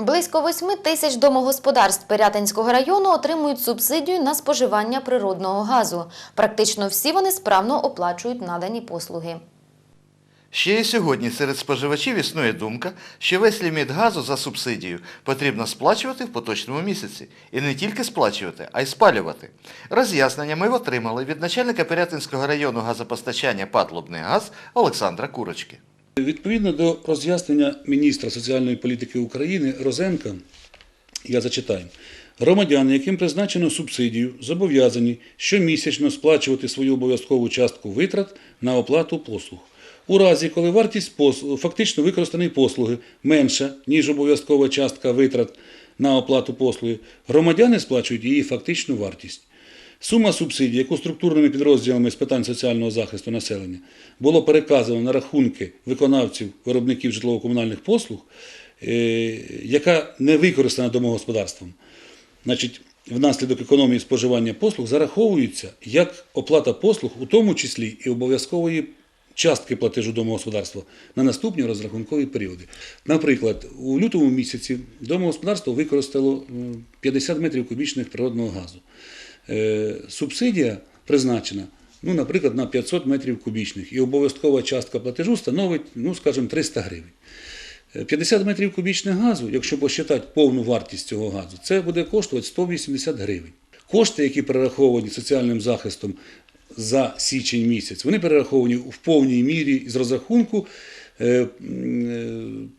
Близько 8 тисяч домогосподарств Пирятинського району отримують субсидію на споживання природного газу. Практично всі вони справно оплачують надані послуги. Ще й сьогодні серед споживачів існує думка, що весь ліміт газу за субсидію потрібно сплачувати в поточному місяці. І не тільки сплачувати, а й спалювати. Роз'яснення ми отримали від начальника Пирятинського району газопостачання ПАТ «Лубний газ» Олександра Курочки. Відповідно до роз'яснення міністра соціальної політики України Розенка, я зачитаю. Громадяни, яким призначено субсидію, зобов'язані щомісячно сплачувати свою обов'язкову частку витрат на оплату послуг. У разі, коли вартість послуг, фактично використаної послуги менша, ніж обов'язкова частка витрат на оплату послуги, громадяни сплачують її фактичну вартість. Сума субсидій, яку структурними підрозділами з питань соціального захисту населення було переказано на рахунки виконавців виробників житлово-комунальних послуг, е, яка не використана домогосподарством, значить, внаслідок економії споживання послуг зараховується як оплата послуг, у тому числі і обов'язкової частки платежу домогосподарства на наступні розрахункові періоди. Наприклад, у лютому місяці домогосподарство використало 50 метрів кубічних природного газу. Е, Субсидія призначена, ну, наприклад, на 500 метрів кубічних, і обов'язкова частка платежу становить, ну, скажімо, 300 гривень. Е, 50 метрів кубічних газу, якщо посчитати повну вартість цього газу, це буде коштувати 180 гривень. Кошти, які перераховані соціальним захистом за січень місяць, вони перераховані в повній мірі з розрахунку е, е,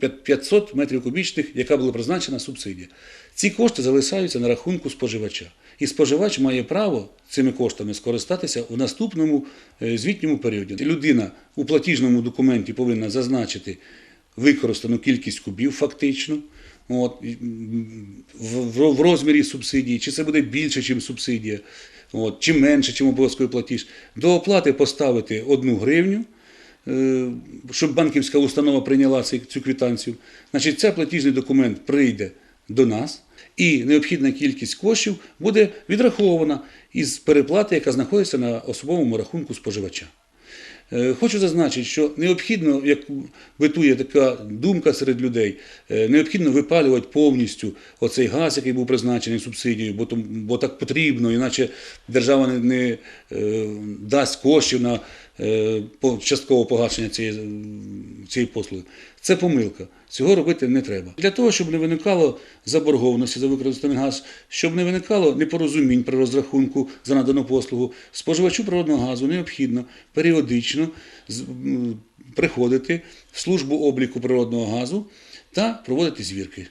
500 метрів кубічних, яка була призначена субсидія. Ці кошти залишаються на рахунку споживача. І споживач має право цими коштами скористатися у наступному е, звітньому періоді. Людина у платіжному документі повинна зазначити використану кількість кубів фактично. От, в, розмірі субсидії, чи це буде більше, ніж субсидія, от, чи менше, ніж обов'язковий платіж. До оплати поставити одну гривню, щоб банківська установа прийняла цю квитанцію. Значить, цей платіжний документ прийде до нас, і необхідна кількість коштів буде відрахована із переплати, яка знаходиться на особовому рахунку споживача. Е, Хочу зазначити, що необхідно, як витує така думка серед людей, е, необхідно випалювати повністю оцей газ, який був призначений субсидією, бо, бо так потрібно, іначе держава не, не е, дасть коштів на е, часткове погашення цієї, цієї послуги. Це помилка. Цього робити не треба. Для того, щоб не виникало заборгованості за використаний газ, щоб не виникало непорозумінь при розрахунку за надану послугу, споживачу природного газу необхідно періодично приходити в службу обліку природного газу та проводити звірки.